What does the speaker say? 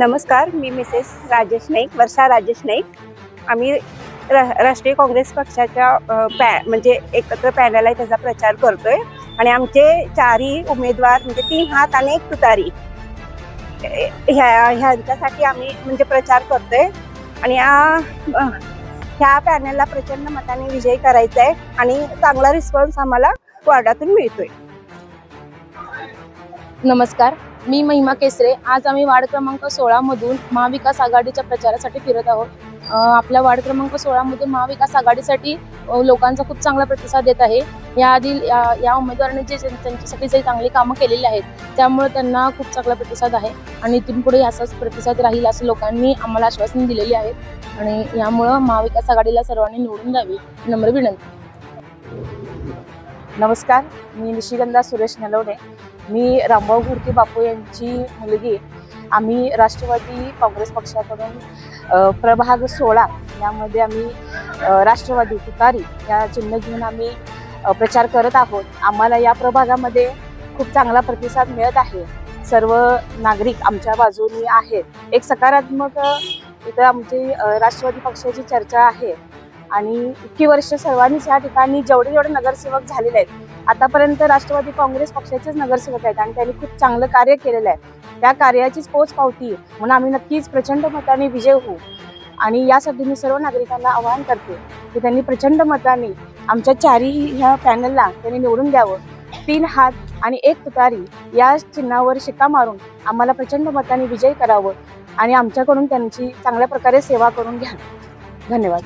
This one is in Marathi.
नमस्कार मी मिसेस राजेश नाईक वर्षा राजेश नाईक. आम्ही रा राष्ट्रीय काँग्रेस पक्षाच्या पॅ म्हणजे एकत्र पॅनल आहे त्याचा प्रचार करतोय. आणि आमचे चारही उमेदवार म्हणजे तीन हात आणि एक तुतारी. ह्या ह्यांच्यासाठी आम्ही म्हणजे प्रचार करतोय. आणि ह्या पॅनलला प्रचंड मताने विजय करायचा आहे आणि चांगला रिस्पॉन्स आम्हाला वार्डातून मिळतोय. नमस्कार मी महिमा केसरे. आज आम्ही वार्ड क्रमांक सोळामधून महाविकास आघाडीच्या प्रचारासाठी फिरत आहोत. आपल्या वार्ड क्रमांक सोळामधून महाविकास आघाडीसाठी लोकांचा खूप चांगला प्रतिसाद येत आहे. याआधी या या उमेदवारांनी जे जे- त्यांच्यासाठी जे चांगली कामं केलेली आहेत त्यामुळे त्यांना खूप चांगला प्रतिसाद आहे. आणि इथून पुढे असाच प्रतिसाद राहील असं लोकांनी आम्हाला आश्वासन दिलेली आहेत आणि यामुळं महाविकास आघाडीला सर्वांनी निवडून द्यावी. नम्र विनंती. नमस्कार मी निशिगंधा सुरेश नलवडे. मी रामभाऊ घुडके बापू यांची मुलगी. आम्ही राष्ट्रवादी काँग्रेस पक्षाकडून प्रभाग सोळा यामध्ये आम्ही राष्ट्रवादी तुतारी या चिन्ह घेऊन आम्ही प्रचार करत आहोत. आम्हाला या प्रभागामध्ये खूप चांगला प्रतिसाद मिळत आहे. सर्व नागरिक आमच्या बाजूनी आहेत. एक सकारात्मक इथं आमची राष्ट्रवादी पक्षाची चर्चा आहे. आणि इतकी वर्ष सर्वांनीच या ठिकाणी जेवढे जेवढे नगरसेवक झालेले आहेत आतापर्यंत राष्ट्रवादी काँग्रेस पक्षाचेच नगरसेवक आहेत आणि त्यांनी खूप चांगलं कार्य केलेलं आहे. त्या कार्याचीच पोच पावती म्हणून आम्ही नक्कीच प्रचंड मताने विजय होऊ. आणि यासाठी मी सर्व नागरिकांना आवाहन करते की त्यांनी प्रचंड मताने आमच्या चारही ह्या पॅनलला त्यांनी निवडून द्यावं. तीन हात आणि एक तुतारी या चिन्हावर शिक्का मारून आम्हाला प्रचंड मताने विजय करावं आणि आमच्याकडून त्यांची चांगल्या प्रकारे सेवा करून घ्या. धन्यवाद.